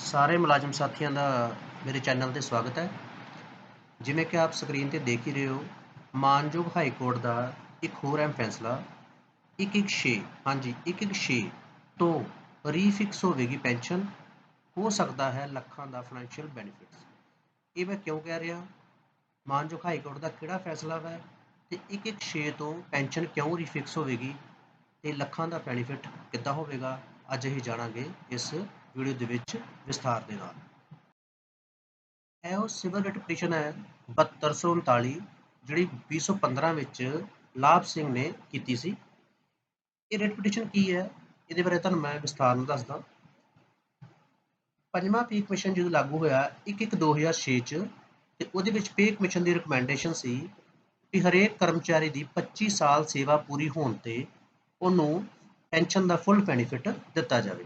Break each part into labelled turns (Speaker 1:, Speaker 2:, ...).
Speaker 1: ਸਾਰੇ ਮੁਲਾਜ਼ਮ ਸਾਥੀਆਂ ਦਾ ਮੇਰੇ ਚੈਨਲ ਤੇ ਸਵਾਗਤ ਹੈ। ਜਿਵੇਂ ਕਿ ਆਪ ਸਕਰੀਨ ਤੇ ਦੇਖ ਹੀ ਰਹੇ ਹੋ, ਮਾਨਯੋਗ ਹਾਈ ਕੋਰਟ ਦਾ ਇੱਕ ਹੋਰ ਅਹਿਮ ਫੈਸਲਾ 116 ਹਾਂਜੀ 116 ਤੋਂ ਰੀਫਿਕਸ ਹੋਵੇਗੀ ਪੈਨਸ਼ਨ, ਹੋ ਸਕਦਾ ਹੈ ਲੱਖਾਂ ਦਾ ਫਾਈਨੈਂਸ਼ੀਅਲ ਬੈਨੀਫਿਟਸ ਇਹ ਮੈਂ ਕਿਉਂ ਕਹਿ ਰਿਹਾ? ਮਾਨਯੋਗ ਹਾਈ ਕੋਰਟ ਦਾ ਕਿਹੜਾ ਫੈਸਲਾ ਹੈ ਤੇ 116 ਤੋਂ ਪੈਨਸ਼ਨ ਕਿਉਂ ਰੀਫਿਕਸ ਹੋਵੇਗੀ ਤੇ ਲੱਖਾਂ ਦਾ ਬੈਨੀਫਿਟ ਕਿੱਦਾਂ ਹੋਵੇਗਾ? ਅੱਜ ਅਸੀਂ ਜਾਣਾਂਗੇ ਇਸ ਵੀਡੀਓ ਦੇ ਵਿੱਚ ਵਿਸਥਾਰ ਦੇ ਨਾਲ। ਇਹ ਉਹ ਸਿਵਲ ਰਿਟ ਪਟੀਸ਼ਨ ਹੈ 7239 ਜਿਹੜੀ 2015 ਵਿੱਚ ਲਾਭ ਸਿੰਘ ਨੇ ਕੀਤੀ ਸੀ। ਇਹ ਰਿਟ ਪਟੀਸ਼ਨ ਕੀ ਹੈ? ਇਹਦੇ ਬਾਰੇ ਤੁਹਾਨੂੰ ਮੈਂ ਵਿਸਥਾਰ ਨਾਲ ਦੱਸਦਾ। ਪੰਜਵਾਂ ਪੇ ਕਮਿਸ਼ਨ ਜਦੋਂ ਲਾਗੂ ਹੋਇਆ 1/1/2006 ਚ, ਤੇ ਉਹਦੇ ਵਿੱਚ ਪੇ ਕਮਿਸ਼ਨ ਦੀ ਰეკਮੈਂਡੇਸ਼ਨ ਸੀ ਕਿ ਹਰੇਕ ਕਰਮਚਾਰੀ ਦੀ 25 ਸਾਲ ਸੇਵਾ ਪੂਰੀ ਹੋਣ ਤੇ ਉਹਨੂੰ ਪੈਨਸ਼ਨ ਦਾ ਫੁੱਲ ਬੈਨੀਫਿਟ ਦਿੱਤਾ ਜਾਵੇ।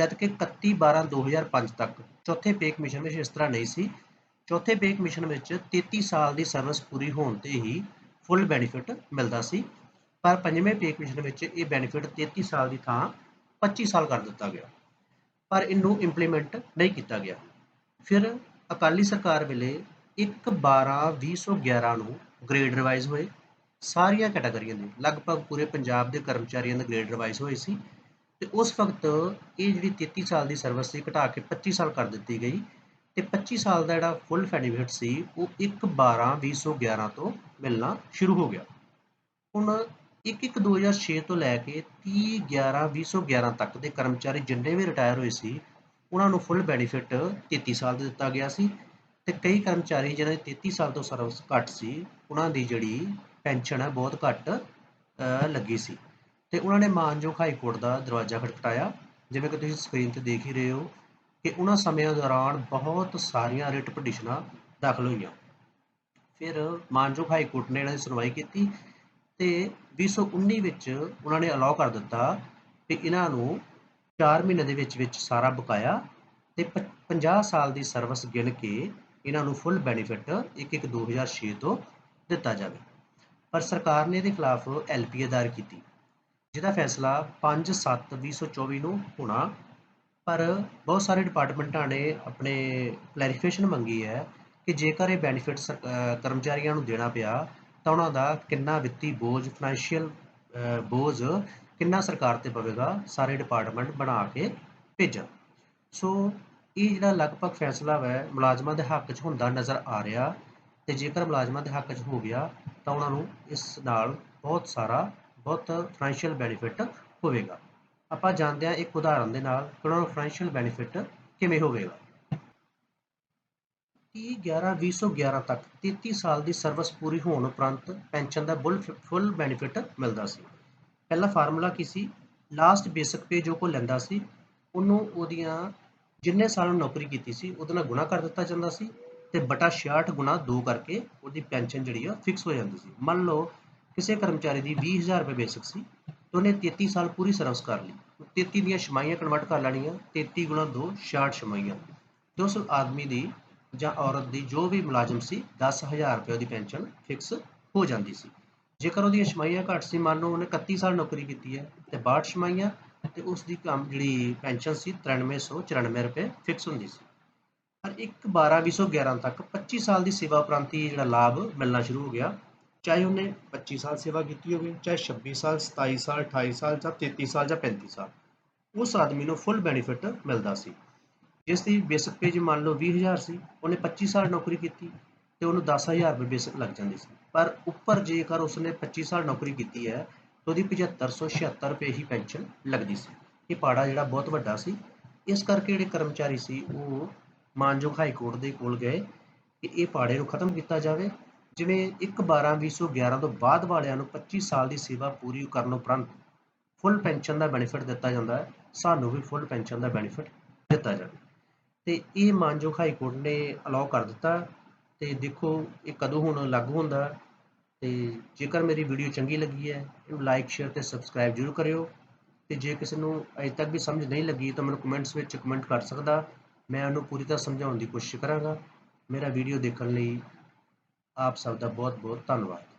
Speaker 1: ਜਦ ਕਿ 31 12 2005 ਤੱਕ ਚੌਥੇ ਪੇ ਕਮਿਸ਼ਨ ਵਿੱਚ ਇਸ ਤਰ੍ਹਾਂ ਨਹੀਂ ਸੀ, ਚੌਥੇ ਪੇ ਕਮਿਸ਼ਨ ਵਿੱਚ 33 ਸਾਲ ਦੀ ਸਰਵਿਸ ਪੂਰੀ ਹੋਣ ਤੇ ਹੀ ਫੁੱਲ ਬੈਨੀਫਿਟ ਮਿਲਦਾ ਸੀ, ਪਰ ਪੰਜਵੇਂ ਪੇ ਕਮਿਸ਼ਨ ਵਿੱਚ ਇਹ ਬੈਨੀਫਿਟ 33 ਸਾਲ ਦੀ ਥਾਂ 25 ਸਾਲ ਕਰ ਦਿੱਤਾ ਗਿਆ, ਪਰ ਇਹਨੂੰ ਇੰਪਲੀਮੈਂਟ ਨਹੀਂ ਕੀਤਾ ਗਿਆ। ਫਿਰ ਅਕਾਲੀ ਸਰਕਾਰ ਵੇਲੇ 1 12 2011 ਨੂੰ ਗ੍ਰੇਡ ਰਿਵਾਈਜ਼ ਹੋਏ, ਸਾਰੀਆਂ ਕੈਟਾਗਰੀਆਂ ਦੇ ਲਗਭਗ ਪੂਰੇ ਪੰਜਾਬ ਦੇ ਕਰਮਚਾਰੀਆਂ ਦੇ ਗ੍ਰੇਡ ਰਿਵਾਈਜ਼ ਹੋਏ ਸੀ ਤੇ ਉਸ ਵਕਤ ਇਹ ਜਿਹੜੀ 33 ਸਾਲ ਦੀ ਸਰਵਿਸ ਸੀ, ਘਟਾ ਕੇ 25 ਸਾਲ ਕਰ ਦਿੱਤੀ ਗਈ ਤੇ 25 ਸਾਲ ਦਾ ਜਿਹੜਾ ਫੁੱਲ ਬੈਨੀਫਿਟ ਸੀ, ਉਹ 1 12 2011 ਤੋਂ ਮਿਲਣਾ ਸ਼ੁਰੂ ਹੋ ਗਿਆ। ਹੁਣ 1 1 2006 ਤੋਂ ਲੈ ਕੇ 30 11 2011 ਤੱਕ ਦੇ ਕਰਮਚਾਰੀ ਜਿੰਨੇ ਵੀ ਰਿਟਾਇਰ ਹੋਏ ਸੀ, ਉਹਨਾਂ ਨੂੰ ਫੁੱਲ ਬੈਨੀਫਿਟ 33 ਸਾਲ ਦਾ ਦਿੱਤਾ ਗਿਆ ਸੀ ਤੇ ਕਈ ਕਰਮਚਾਰੀ ਜਿਹਨਾਂ ਦੀ 33 ਸਾਲ ਤੋਂ ਸਰਵਿਸ ਘੱਟ ਸੀ, ਉਹਨਾਂ ਦੀ ਜਿਹੜੀ ਪੈਨਸ਼ਨ ਹੈ ਬਹੁਤ ਘੱਟ ਲੱਗੀ ਸੀ। ਤੇ ਉਹਨਾਂ ਨੇ ਮਾਨਯੋਗ ਹਾਈ ਕੋਰਟ ਦਾ ਦਰਵਾਜ਼ਾ ਖਟਖਟਾਇਆ, ਜਿਵੇਂ ਕਿ ਤੁਸੀਂ ਸਕਰੀਨ ਤੇ ਦੇਖ ਹੀ ਰਹੇ ਹੋ ਕਿ ਉਹਨਾਂ ਸਮਿਆਂ ਦੌਰਾਨ ਬਹੁਤ ਸਾਰੀਆਂ ਰਿਟ ਪਟੀਸ਼ਨਾਂ ਦਾਖਲ ਹੋਈਆਂ। ਫਿਰ ਮਾਨਯੋਗ ਹਾਈ ਕੋਰਟ ਨੇ ਇਹਨਾਂ ਦੀ ਸੁਣਵਾਈ ਕੀਤੀ ਤੇ 2019 ਵਿੱਚ ਉਹਨਾਂ ਨੇ ਅਲਾਉ ਕਰ ਦਿੱਤਾ ਕਿ ਇਹਨਾਂ ਨੂੰ 4 ਮਹੀਨੇ ਦੇ ਵਿੱਚ ਵਿੱਚ ਸਾਰਾ ਬਕਾਇਆ ਤੇ 50 ਸਾਲ ਦੀ ਸਰਵਿਸ ਗਿਣ ਕੇ ਇਹਨਾਂ ਨੂੰ ਫੁੱਲ ਬੈਨੀਫਿਟ 1 1 2006 ਤੋਂ ਦਿੱਤਾ ਜਾਵੇ। ਪਰ ਸਰਕਾਰ ਨੇ ਇਹਦੇ ਖਿਲਾਫ ਐਲਪੀਏ ਦਾਇਰ ਕੀਤੀ। ਜਿਹਦਾ ਫੈਸਲਾ 5/7/2024 ਨੂੰ ਹੋਣਾ, ਪਰ ਬਹੁਤ ਸਾਰੇ ਡਿਪਾਰਟਮੈਂਟਾਂ ਨੇ ਆਪਣੇ ਕਲੈਰੀਫਿਕੇਸ਼ਨ ਮੰਗੀ ਹੈ ਕਿ ਜੇਕਰ ਇਹ ਬੈਨੀਫਿਟ ਕਰਮਚਾਰੀਆਂ ਨੂੰ ਦੇਣਾ ਪਿਆ, ਤਾਂ ਉਹਨਾਂ ਦਾ ਕਿੰਨਾ ਵਿੱਤੀ ਬੋਝ ਫਾਈਨੈਂਸ਼ੀਅਲ ਬੋਝ ਕਿੰਨਾ ਸਰਕਾਰ ਤੇ ਪਵੇਗਾ, ਸਾਰੇ ਡਿਪਾਰਟਮੈਂਟ ਬਣਾ ਕੇ ਭੇਜਣ। ਸੋ ਇਹ ਜਿਹੜਾ ਲਗਭਗ ਫੈਸਲਾ ਹੈ ਮੁਲਾਜ਼ਮਾਂ ਦੇ ਹੱਕ 'ਚ ਹੁੰਦਾ ਨਜ਼ਰ ਆ ਰਿਹਾ, ਤੇ ਜੇਕਰ ਮੁਲਾਜ਼ਮਾਂ ਦੇ ਹੱਕ 'ਚ ਹੋ ਗਿਆ, ਤਾਂ ਉਹਨਾਂ ਨੂੰ ਇਸ ਨਾਲ ਬਹੁਤ ਸਾਰਾ ਬਹੁਤ ਫਾਈਨੈਂਸ਼ੀਅਲ ਬੈਨੀਫਿਟ ਹੋਵੇਗਾ। ਆਪਾਂ ਜਾਣਦੇ ਹਾਂ ਇੱਕ ਉਦਾਹਰਨ ਦੇ ਨਾਲ ਕਿ ਉਹਨਾਂ ਨੂੰ ਫਾਈਨੈਂਸ਼ੀਅਲ ਬੈਨੀਫਿਟ ਕਿਵੇਂ ਹੋਵੇਗਾ। 30 11 2011 ਤੱਕ 33 ਸਾਲ ਦੀ ਸਰਵਿਸ ਪੂਰੀ ਹੋਣ ਉਪਰੰਤ ਪੈਨਸ਼ਨ ਦਾ ਫੁੱਲ ਬੈਨੀਫਿਟ ਮਿਲਦਾ ਸੀ। ਪਹਿਲਾ ਫਾਰਮੂਲਾ ਕੀ ਸੀ? ਲਾਸਟ ਬੇਸਿਕ ਪੇ ਜੋ ਕੋ ਲੈਂਦਾ ਸੀ, ਉਹਨੂੰ ਉਹਦੀਆਂ ਜਿੰਨੇ ਸਾਲ ਨੌਕਰੀ ਕੀਤੀ ਸੀ, ਉਹਦੇ ਨਾਲ ਗੁਣਾ ਕਰ ਦਿੱਤਾ ਜਾਂਦਾ ਸੀ ਤੇ ਬਟਾ 66 ਗੁਣਾ 2 ਕਰਕੇ ਉਹਦੀ ਪੈਨਸ਼ਨ ਜਿਹੜੀ ਆ ਫਿਕਸ ਹੋ ਜਾਂਦੀ ਸੀ। ਮੰਨ ਲਓ ਕਿਸੇ ਕਰਮਚਾਰੀ ਦੀ 20000 ਰੁਪਏ ਬੇਸਿਕ ਸੀ, ਤੇ ਉਹਨੇ 33 ਸਾਲ ਪੂਰੀ ਸਰਵਿਸ ਕਰ ਲਈ। 33 ਦੀਆਂ ਛਮਾਈਆਂ ਕਨਵਰਟ ਕਰ ਲੈਣੀਆਂ 33 ਗੁਣਾ 2 66 ਛਮਾਈਆਂ। ਤੇ ਉਸ ਆਦਮੀ ਦੀ ਜਾਂ ਔਰਤ ਦੀ ਜੋ ਵੀ ਮੁਲਾਜ਼ਮ ਸੀ 10000 ਰੁਪਏ ਦੀ ਪੈਨਸ਼ਨ ਫਿਕਸ ਹੋ ਜਾਂਦੀ ਸੀ। ਜੇਕਰ ਉਹਦੀਆਂ ਛਮਾਈਆਂ ਘੱਟ ਸੀ, ਮੰਨ ਲਓ ਉਹਨੇ 31 ਸਾਲ ਨੌਕਰੀ ਕੀਤੀ ਹੈ, ਤੇ 62 ਛਮਾਈਆਂ, ਤੇ ਉਸ ਦੀ ਕੰਮ ਜਿਹੜੀ ਪੈਨਸ਼ਨ ਸੀ 9394 ਰੁਪਏ ਫਿਕਸ ਹੁੰਦੀ ਸੀ। ਪਰ 1 12 2011 ਤੱਕ 25 ਸਾਲ ਦੀ ਸੇਵਾ ਉਪਰੰਤ ਜਿਹੜਾ ਲਾਭ ਮਿਲਣਾ ਸ਼ੁਰੂ ਹੋ ਗਿਆ। ਚਾਹੇ ਉਹਨੇ 25 ਸਾਲ ਸੇਵਾ ਕੀਤੀ ਹੋਵੇ, ਚਾਹੇ 26 ਸਾਲ 27 ਸਾਲ 28 ਸਾਲ ਜਾਂ 33 ਸਾਲ ਜਾਂ 35 ਸਾਲ, ਉਸ ਆਦਮੀ ਨੂੰ ਫੁੱਲ ਬੈਨੀਫਿਟ ਮਿਲਦਾ ਸੀ। ਜਿਸ ਦੀ ਬੇਸਿਕ ਪੇ ਜੇ ਮੰਨ ਲਓ 20000 ਸੀ, ਉਹਨੇ 25 ਸਾਲ ਨੌਕਰੀ ਕੀਤੀ ਤੇ ਉਹਨੂੰ 10000 ਰੁਪਏ ਬੇਸਿਕ ਲੱਗ ਜਾਂਦੀ ਸੀ। ਪਰ ਉੱਪਰ ਜੇਕਰ ਉਸਨੇ 25 ਸਾਲ ਨੌਕਰੀ ਕੀਤੀ ਹੈ, ਤਾਂ ਉਹਦੀ 7576 ਰੁਪਏ ਹੀ ਪੈਨਸ਼ਨ ਲੱਗਦੀ ਸੀ। ਇਹ ਪਾੜਾ ਜਿਹੜਾ ਬਹੁਤ ਵੱਡਾ ਸੀ। ਇਸ ਕਰਕੇ ਜਿਹੜੇ ਕਰਮਚਾਰੀ ਸੀ, ਉਹ ਮਾਨਯੋਗ ਹਾਈ ਕੋਰਟ ਦੇ ਕੋਲ ਗਏ ਕਿ ਇਹ ਪਾੜੇ ਨੂੰ ਖਤਮ ਕੀਤਾ ਜਾਵੇ ਜਿਵੇਂ 1 12 2011 ਤੋਂ ਬਾਅਦ ਵਾਲਿਆਂ ਨੂੰ 25 ਸਾਲ ਦੀ ਸੇਵਾ ਪੂਰੀ ਕਰਨ ਉਪਰੰਤ ਫੁੱਲ ਪੈਨਸ਼ਨ ਦਾ ਬੈਨੀਫਿਟ ਦਿੱਤਾ ਜਾਂਦਾ ਹੈ, ਸਾਨੂੰ ਵੀ ਫੁੱਲ ਪੈਨਸ਼ਨ ਦਾ ਬੈਨੀਫਿਟ ਦਿੱਤਾ ਜਾਵੇ। ਤੇ ਇਹ ਮਾਨਯੋਗ ਹਾਈ ਕੋਰਟ ਨੇ ਅਲਾਉ ਕਰ ਦਿੱਤਾ ਤੇ ਦੇਖੋ ਇਹ ਕਦੋਂ ਹੁਣ ਲਾਗੂ ਹੁੰਦਾ ਤੇ ਜੇਕਰ ਮੇਰੀ ਵੀਡੀਓ ਚੰਗੀ ਲੱਗੀ ਹੈ, ਇਹਨੂੰ ਲਾਈਕ ਸ਼ੇਅਰ ਤੇ ਸਬਸਕ੍ਰਾਈਬ ਜ਼ਰੂਰ ਕਰਿਓ। ਤੇ ਜੇ ਕਿਸੇ ਨੂੰ ਅਜੇ ਤੱਕ ਵੀ ਸਮਝ ਨਹੀਂ ਲੱਗੀ ਤਾਂ ਮੈਨੂੰ ਕਮੈਂਟਸ ਵਿੱਚ ਕਮੈਂਟ ਕਰ ਸਕਦਾ। ਮੈਂ ਉਹਨੂੰ ਪੂਰੀ ਤਰ੍ਹਾਂ ਸਮਝਾਉਣ ਦੀ ਕੋਸ਼ਿਸ਼ ਕਰਾਂਗਾ। ਮੇਰਾ ਵੀਡੀਓ ਦੇਖਣ ਲਈ ਆਪ ਸਭ ਦਾ ਬਹੁਤ ਬਹੁਤ ਧੰਨਵਾਦ।